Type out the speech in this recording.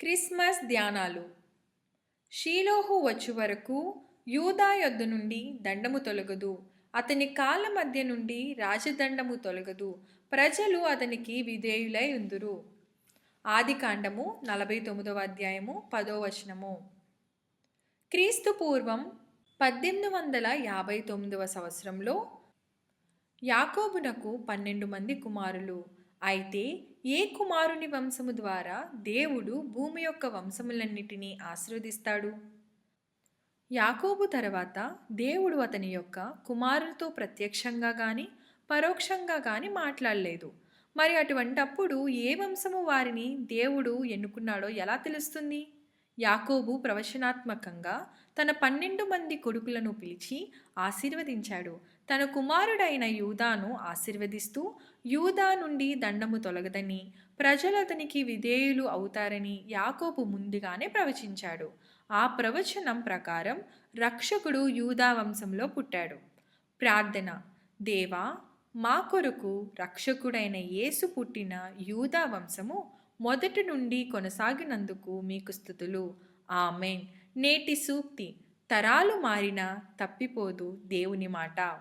Christmas ధ్యానాలు. షీలోహు వచ్చు వరకు యూదా యొద్ద నుండి దండము తొలగదు. అతని కాళ్ళ మధ్య నుండి రాజదండము తొలగదు. ప్రజలు అతనికి విధేయులై ఉందురు. ఆది కాండము నలభై తొమ్మిదవ అధ్యాయము పదో వచనము. క్రీస్తు పూర్వం పద్దెనిమిది వందల యాభై తొమ్మిదవ సంవత్సరంలో యాకోబునకు పన్నెండు మంది కుమారులు అయితే ఏ కుమారుని వంశము ద్వారా దేవుడు భూమి యొక్క వంశములన్నిటినీ ఆశీర్వదిస్తాడు? యాకోబు తర్వాత దేవుడు అతని యొక్క కుమారులతో ప్రత్యక్షంగా గాని పరోక్షంగా కానీ మాట్లాడలేదు. మరి అటువంటప్పుడు ఏ వంశము వారిని దేవుడు ఎన్నుకున్నాడో ఎలా తెలుస్తుంది? యాకోబు ప్రవచనాత్మకంగా తన పన్నెండు మంది కొడుకులను పిలిచి ఆశీర్వదించాడు. తన కుమారుడైన యూదాను ఆశీర్వదిస్తూ యూదా నుండి దండము తొలగదని ప్రజలు అతనికి విధేయులు అవుతారని యాకోబు ముందుగానే ప్రవచించాడు. ఆ ప్రవచనం ప్రకారం రక్షకుడు యూదా వంశంలో పుట్టాడు. ప్రార్థన దేవా మా కొరకు రక్షకుడైన యేసు పుట్టిన యూదా వంశము మొదటి నుండి కొనసాగినందుకు మీకు స్థుతులు. ఆమెన్. నేటి సూక్తి. తరాలు మారినా తప్పిపోదు దేవుని మాట.